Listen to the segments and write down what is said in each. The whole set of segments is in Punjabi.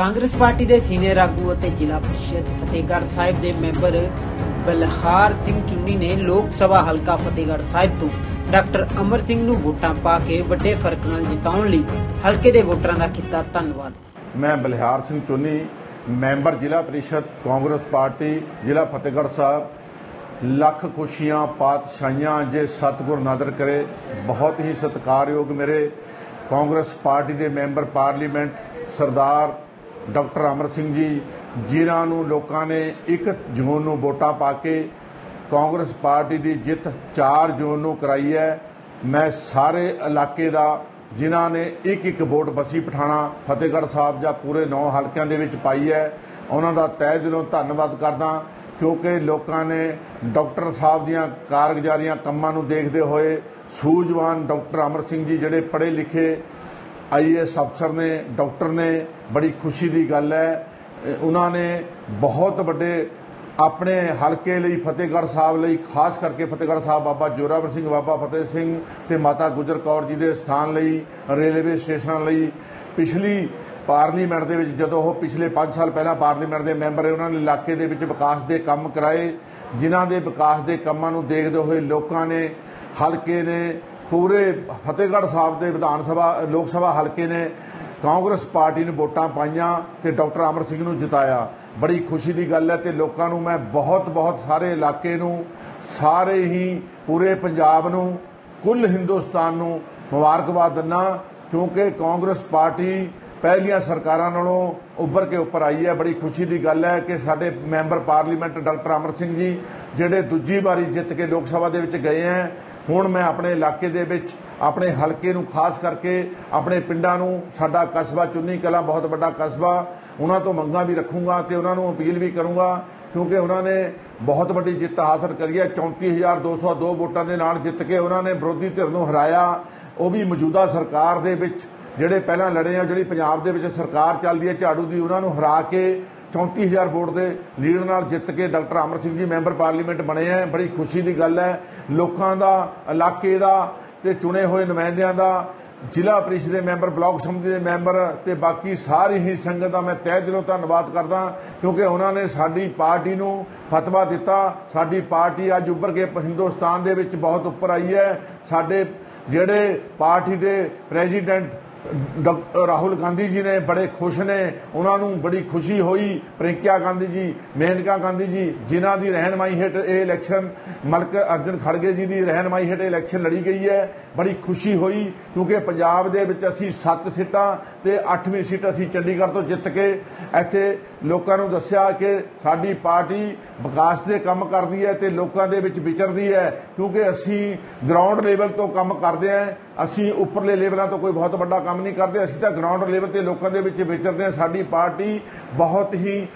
ਕਾਂਗਰਸ ਪਾਰਟੀ ਦੇ ਸੀਨੀਅਰ ਆਗੂ ਅਤੇ ਜ਼ਿਲ੍ਹਾ ਪ੍ਰੀਸ਼ਦ ਫਤਿਹਗੜ੍ਹ ਸਾਹਿਬ ਦੇ ਮੈਂਬਰ ਬਲਹਾਰ ਸਿੰਘ ਚੁੰਨੀ ਨੇ ਲੋਕ ਸਭਾ ਹਲਕਾ ਫਤਿਹਗੜ੍ਹ ਸਾਹਿਬ ਤੋਂ ਡਾਕਟਰ ਅਮਰ ਸਿੰਘ ਨੂੰ ਵੋਟਾਂ ਪਾ ਕੇ ਵੱਡੇ ਫ਼ਰਕ ਨਾਲ ਜਿਤਾਉਣ ਲਈ ਹਲਕੇ ਦੇ ਵੋਟਰਾਂ ਦਾ ਕੀਤਾ ਧੰਨਵਾਦ। ਮੈਂ ਬਲਿਹਾਰ ਸਿੰਘ ਚੋਨੀ, ਮੈਂਬਰ ਜ਼ਿਲ੍ਹਾ ਪ੍ਰੀਸ਼ਦ, ਕਾਂਗਰਸ ਪਾਰਟੀ, ਜ਼ਿਲ੍ਹਾ ਫਤਿਹਗੜ੍ਹ ਸਾਹਿਬ। ਲੱਖ ਖੁਸ਼ੀਆਂ, ਪਾਤਸ਼ਾਹੀਆਂ ਜੇ ਸਤਿਗੁਰ ਨਦਰ ਕਰੇ, ਬਹੁਤ ਹੀ ਸਤਿਕਾਰਯੋਗ ਮੇਰੇ ਕਾਂਗਰਸ ਪਾਰਟੀ ਦੇ member parliament Sardar doctor Amar Singh ji, ਜਿਨ੍ਹਾਂ ਨੂੰ ਲੋਕਾਂ ਨੇ 1 ਜੂਨ ਨੂੰ ਵੋਟਾਂ ਪਾ ਕੇ ਕਾਂਗਰਸ ਪਾਰਟੀ ਦੀ ਜਿੱਤ 4 ਜੂਨ ਨੂੰ ਕਰਾਈ ਹੈ। ਮੈਂ ਸਾਰੇ ਇਲਾਕੇ ਦਾ, ਜਿਨ੍ਹਾਂ ਨੇ ਇੱਕ ਇੱਕ ਵੋਟ ਬਸੀ ਪਠਾਣਾ, ਫਤਿਹਗੜ੍ਹ ਸਾਹਿਬ ਜਾਂ ਪੂਰੇ 9 ਹਲਕਿਆਂ ਦੇ ਵਿੱਚ ਪਾਈ ਹੈ, ਉਹਨਾਂ ਦਾ ਤਹਿ ਦਿਲੋਂ ਧੰਨਵਾਦ ਕਰਦਾ, ਕਿਉਂਕਿ ਲੋਕਾਂ ਨੇ ਡਾਕਟਰ ਸਾਹਿਬ ਦੀਆਂ ਕਾਰਗੁਜ਼ਾਰੀਆਂ ਕੰਮਾਂ ਨੂੰ ਦੇਖਦੇ ਹੋਏ ਸੂਝਵਾਨ ਡਾਕਟਰ ਅਮਰ ਸਿੰਘ ਜੀ ਜਿਹੜੇ ਪੜ੍ਹੇ ਲਿਖੇ ਆਈਐਸ ਅਫਸਰ ਨੇ, ਡਾਕਟਰ ਨੇ, ਬੜੀ ਖੁਸ਼ੀ ਦੀ ਗੱਲ ਹੈ। ਉਹਨਾਂ ਨੇ ਬਹੁਤ ਵੱਡੇ ਆਪਣੇ ਹਲਕੇ ਲਈ, ਫਤਿਹਗੜ੍ਹ ਸਾਹਿਬ ਲਈ, ਖਾਸ ਕਰਕੇ ਫਤਿਹਗੜ੍ਹ ਸਾਹਿਬ ਬਾਬਾ ਜੋਰਾਵਰ ਸਿੰਘ, ਬਾਬਾ ਫਤਿਹ ਸਿੰਘ ਤੇ ਮਾਤਾ ਗੁਜਰ ਕੌਰ ਜੀ ਦੇ ਸਥਾਨ ਲਈ, ਰੇਲਵੇ ਸਟੇਸ਼ਨਾਂ ਲਈ। ਪਿਛਲੀ ਪਾਰਲੀਮੈਂਟ ਦੇ ਵਿੱਚ ਜਦੋਂ ਉਹ ਪਿਛਲੇ 5 ਸਾਲ ਪਹਿਲਾਂ ਪਾਰਲੀਮੈਂਟ ਦੇ ਮੈਂਬਰ ਰਹੇ, ਉਹਨਾਂ ਨੇ ਇਲਾਕੇ ਦੇ ਵਿੱਚ ਵਿਕਾਸ ਦੇ ਕੰਮ ਕਰਾਏ। ਜਿਨ੍ਹਾਂ ਦੇ ਵਿਕਾਸ ਦੇ ਕੰਮਾਂ ਨੂੰ ਦੇਖਦੇ ਹੋਏ ਲੋਕਾਂ ਨੇ, ਹਲਕੇ ਨੇ ਪੂਰੇ ਫਤਿਹਗੜ੍ਹ ਸਾਹਿਬ ਦੇ ਵਿਧਾਨ ਸਭਾ, ਲੋਕ ਸਭਾ ਹਲਕੇ ਨੇ ਕਾਂਗਰਸ ਪਾਰਟੀ ਨੂੰ ਵੋਟਾਂ ਪਾਈਆਂ ਤੇ ਡਾਕਟਰ ਅਮਰ ਸਿੰਘ ਨੂੰ ਜਿਤਾਇਆ। ਬੜੀ ਖੁਸ਼ੀ ਦੀ ਗੱਲ ਹੈ ਤੇ ਲੋਕਾਂ ਨੂੰ ਮੈਂ ਬਹੁਤ ਬਹੁਤ ਸਾਰੇ ਇਲਾਕੇ ਨੂੰ, ਸਾਰੇ ਹੀ ਪੂਰੇ ਪੰਜਾਬ ਨੂੰ, ਕੁੱਲ ਹਿੰਦੁਸਤਾਨ ਨੂੰ ਮੁਬਾਰਕਬਾਦ ਦਿੰਦਾ ਕਿਉਂਕਿ ਕਾਂਗਰਸ ਪਾਰਟੀ ਪਹਿਲੀਆਂ ਸਰਕਾਰਾਂ ਨਾਲੋਂ ਉੱਭਰ ਕੇ ਉੱਪਰ ਆਈ ਹੈ, ਬੜੀ ਖੁਸ਼ੀ ਦੀ ਗੱਲ ਹੈ ਕਿ ਸਾਡੇ member parliament doctor Amar Singh ji, ਜਿਹੜੇ ਦੂਜੀ ਵਾਰੀ ਜਿੱਤ ਕੇ ਲੋਕ ਸਭਾ ਦੇ ਵਿੱਚ ਗਏ ਹੈ, ਹੁਣ ਮੈਂ ਆਪਣੇ ਇਲਾਕੇ ਦੇ ਵਿੱਚ, ਆਪਣੇ ਹਲਕੇ ਨੂੰ ਖਾਸ ਕਰਕੇ, ਆਪਣੇ ਪਿੰਡਾਂ ਨੂੰ ਸਾਡਾ ਕਸਬਾ, ਚੁੰਨੀ ਕਲਾਂ ਬਹੁਤ ਵੱਡਾ ਕਸਬਾ, ਉਹਨਾਂ ਤੋਂ ਮੰਗਾਂ ਵੀ ਰੱਖੂੰਗਾ ਤੇ ਉਹਨਾਂ ਨੂੰ ਅਪੀਲ ਵੀ ਕਰੂੰਗਾ, ਕਿਉਂਕਿ ਉਹਨਾਂ ਨੇ ਬਹੁਤ ਵੱਡੀ ਜਿੱਤ ਹਾਸਲ ਕਰੀ ਹੈ। 34202 ਵੋਟਾਂ ਦੇ ਨਾਲ ਜਿੱਤ ਕੇ ਉਹਨਾਂ ਨੇ ਵਿਰੋਧੀ ਧਿਰ ਨੂੰ ਹਰਾਇਆ। ਉਹ ਵੀ ਮੌਜੂਦਾ ਸਰਕਾਰ ਦੇ ਵਿੱਚ ਜਿਹੜੇ ਪਹਿਲਾਂ ਲੜੇ ਆ, ਜਿਹੜੀ ਪੰਜਾਬ ਦੇ ਵਿੱਚ ਸਰਕਾਰ ਚੱਲਦੀ ਹੈ ਝਾੜੂ ਦੀ, ਉਹਨਾਂ ਨੂੰ ਹਰਾ ਕੇ 34000 ਵੋਟ ਦੇ ਲੀਡ ਨਾਲ ਜਿੱਤ ਕੇ ਡਾਕਟਰ ਅਮਰ ਸਿੰਘ ਜੀ ਮੈਂਬਰ ਪਾਰਲੀਮੈਂਟ ਬਣੇ ਆ। ਬੜੀ ਖੁਸ਼ੀ ਦੀ ਗੱਲ ਹੈ। ਲੋਕਾਂ ਦਾ, ਇਲਾਕੇ ਦਾ ਤੇ ਚੁਣੇ ਹੋਏ ਨੁਮਾਇੰਦਿਆਂ ਦਾ, ਜ਼ਿਲ੍ਹਾ ਪ੍ਰੀਸ਼ਦ ਦੇ ਮੈਂਬਰ, ਬਲਾਕ ਸਮਿਤੀ ਦੇ ਮੈਂਬਰ ਤੇ ਬਾਕੀ ਸਾਰੀ ਹੀ ਸੰਗਤ ਦਾ ਮੈਂ ਤਹਿ ਦਿਲੋਂ ਧੰਨਵਾਦ ਕਰਦਾ ਕਿਉਂਕਿ ਉਹਨਾਂ ਨੇ ਸਾਡੀ ਪਾਰਟੀ ਨੂੰ ਫਤਵਾ ਦਿੱਤਾ। ਸਾਡੀ ਪਾਰਟੀ ਅੱਜ ਉੱਭਰ ਕੇ ਹਿੰਦੁਸਤਾਨ ਦੇ ਵਿੱਚ ਬਹੁਤ ਉੱਪਰ ਆਈ ਹੈ। ਸਾਡੇ ਜਿਹੜੇ ਪਾਰਟੀ ਦੇ ਪ੍ਰੈਜ਼ੀਡੈਂਟ ਰਾਹੁਲ ਗਾਂਧੀ ਜੀ ਨੇ ਬੜੇ ਖੁਸ਼ ਨੇ। ਉਹਨਾਂ ਨੂੰ ਬੜੀ ਖੁਸ਼ੀ ਹੋਈ। ਪ੍ਰਿੰਕਿਆ ਗਾਂਧੀ ਜੀ, ਮੇਨਕਾ ਗਾਂਧੀ ਜੀ, ਜਿਨ੍ਹਾਂ ਦੀ ਰਹਿਨਮਾਈ ਹੇਠ ਇਹ ਇਲੈਕਸ਼ਨ ਮਲਕ ਅਰਜਨ ਖੜਗੇ ਜੀ ਦੀ ਰਹਿਨਮਾਈ ਹੇਠ ਇਲੈਕਸ਼ਨ ਲੜੀ ਗਈ ਹੈ। ਬੜੀ ਖੁਸ਼ੀ ਹੋਈ ਕਿਉਂਕਿ ਪੰਜਾਬ ਦੇ ਵਿੱਚ ਅਸੀਂ 7 ਸੀਟਾਂ ਤੇ 8ਵੀਂ ਸੀਟ ਅਸੀਂ ਚੰਡੀਗੜ੍ਹ ਤੋਂ ਜਿੱਤ ਕੇ ਇੱਥੇ ਲੋਕਾਂ ਨੂੰ ਦੱਸਿਆ ਕਿ ਸਾਡੀ ਪਾਰਟੀ ਵਿਕਾਸ ਦੇ ਕੰਮ ਕਰਦੀ ਹੈ ਤੇ ਲੋਕਾਂ ਦੇ ਵਿੱਚ ਵਿਚਰਦੀ ਹੈ ਕਿਉਂਕਿ ਅਸੀਂ ਗਰਾਊਂਡ ਲੈਵਲ ਤੋਂ ਕੰਮ ਕਰਦੇ ਹਾਂ। ਅਸੀਂ ਉੱਪਰਲੇ ਲੈਵਲਾਂ ਤੋਂ ਕੋਈ ਬਹੁਤ ਵੱਡਾ ਕੰਮ ਨਹੀਂ ਕਰਦੇ, ਅਸੀਂ ਤਾਂ ਗਰਾਊਂਡ ਲੈਵਲ ਤੇ ਲੋਕਾਂ ਦੇ ਵਿੱਚ ਵਿਚਰਦੇ ਹਾਂ। ਸਾਡੀ ਪਾਰਟੀ ਬਹੁਤ ਹੀ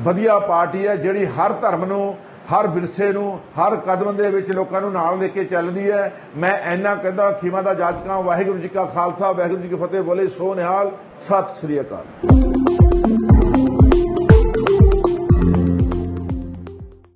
ਵਧੀਆ ਪਾਰਟੀ ਹੈ, ਜਿਹੜੀ ਹਰ ਧਰਮ ਨੂੰ, ਹਰ ਵਿਰਸੇ ਨੂੰ, ਹਰ ਕਦਮ ਦੇ ਵਿੱਚ ਲੋਕਾਂ ਨੂੰ ਨਾਲ ਲੈ ਕੇ ਚੱਲਦੀ ਹੈ। ਮੈਂ ਇੰਨਾ ਕਹਿੰਦਾ, ਖੀਮਾ ਦਾ ਜਾਚਕਾਂ ਵਾਹਿਗੁਰੂ ਜੀ ਕਾ ਖਾਲਸਾ, ਵਾਹਿਗੁਰੂ ਜੀ ਕੀ ਫਤਿਹ ਬੋਲੇ। ਸੋ ਨਿਹਾਲ, ਸਤਿ ਸ੍ਰੀ ਅਕਾਲ।